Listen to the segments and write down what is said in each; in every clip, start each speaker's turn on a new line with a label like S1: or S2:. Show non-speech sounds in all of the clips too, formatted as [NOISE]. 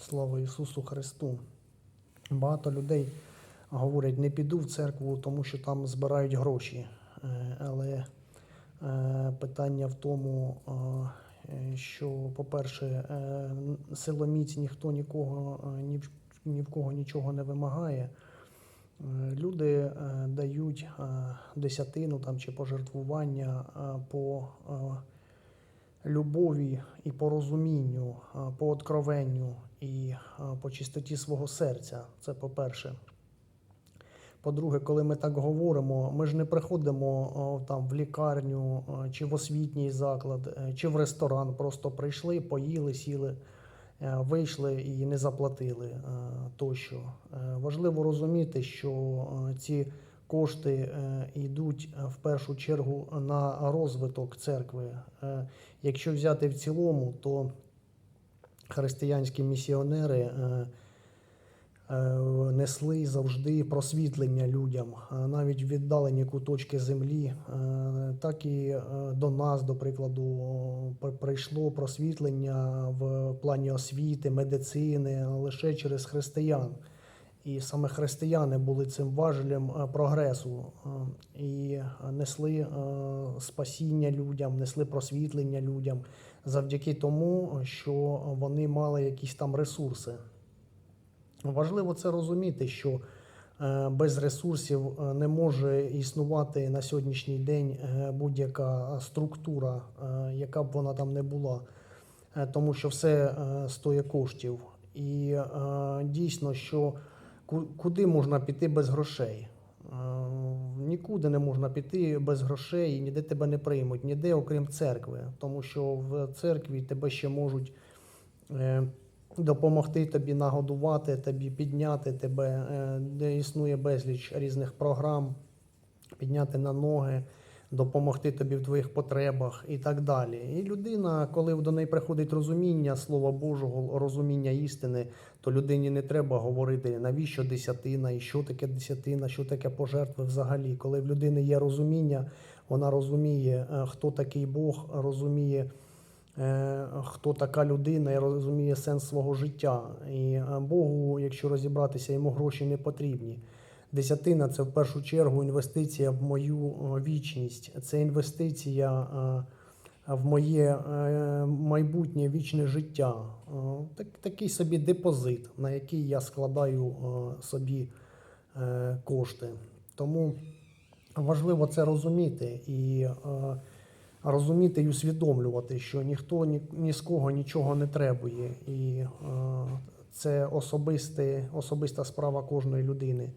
S1: Слава Ісусу Христу. Багато людей говорять, не піду в церкву, тому що там збирають гроші. Е, Але е, питання в тому, е, що, по-перше, силоміць ніхто нікого ні в, кого нічого не вимагає. Люди дають десятину там, чи пожертвування по любові і по розумінню, по откровенню і по чистоті свого серця. Це по-перше. По-друге, коли ми так говоримо, ми ж не приходимо там в лікарню чи в освітній заклад, е, чи в ресторан. Просто прийшли, поїли, сіли, е, вийшли і не заплатили е, тощо. Важливо розуміти, що ці кошти йдуть в першу чергу на розвиток церкви. Якщо взяти в цілому, то християнські місіонери. е, е, несли завжди просвітлення людям, навіть віддалені куточки землі, е, так і до нас, до прикладу, при- прийшло просвітлення в плані освіти, медицини лише через християн. І саме християни були цим важелем е, прогресу е, і несли е, спасіння людям, несли просвітлення людям завдяки тому, що вони мали якісь там ресурси. Важливо це розуміти, що без ресурсів не може існувати на сьогоднішній день будь-яка структура, яка б вона там не була, тому що все стоїть коштів. І дійсно, що куди можна піти без грошей? Е, Нікуди не можна піти без грошей, ніде тебе не приймуть, ніде окрім церкви, тому що в церкві тебе ще можуть е, допомогти тобі нагодувати, тобі підняти тебе, е, де існує безліч різних програм, підняти на ноги, допомогти тобі в твоїх потребах і так далі. І людина, коли до неї приходить розуміння Слова Божого, розуміння істини, то людині не треба говорити, навіщо десятина, і що таке десятина, що таке пожертви взагалі. Коли в людини є розуміння, вона розуміє, е, хто такий Бог, розуміє. е, Хто така людина і розуміє сенс свого життя. І е, Богу, якщо розібратися, йому гроші не потрібні. Десятина це в першу чергу інвестиція в мою е, вічність. Це інвестиція е, в моє е, майбутнє вічне життя. Так, такий собі депозит, на який я складаю собі кошти. Тому важливо це розуміти і розуміти і усвідомлювати, що ніхто ні, з кого нічого не требує. І це особисте, особиста справа кожної людини.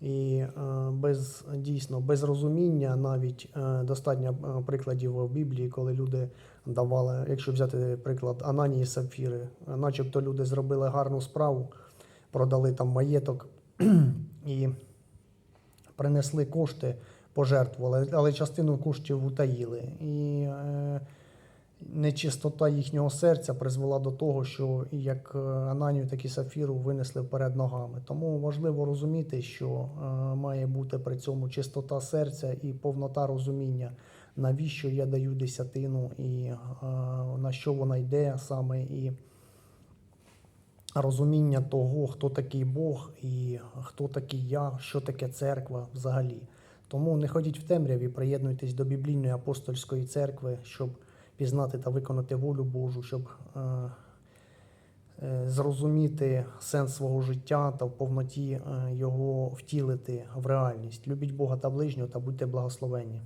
S1: І е, без дійсно без розуміння навіть е, достатньо е, прикладів в Біблії, коли люди давали, якщо взяти приклад Ананії Сапфіри, начебто люди зробили гарну справу, продали там маєток [CLEARS THROAT] і принесли кошти, пожертвували, але частину коштів утаїли. І нечистота їхнього серця призвела до того, що як е, Ананію, так і Сафіру винесли вперед ногами. Тому важливо розуміти, що е, має бути при цьому чистота серця і повнота розуміння, навіщо я даю десятину і е, на що вона йде саме і. Розуміння того, хто такий Бог і хто такий я, що таке церква взагалі. Тому не ходіть в темряві, приєднуйтесь до біблійної апостольської церкви, щоб пізнати та виконати волю Божу, щоб е, е, зрозуміти сенс свого життя та в повноті е, його втілити в реальність. Любіть Бога та ближнього та будьте благословенні.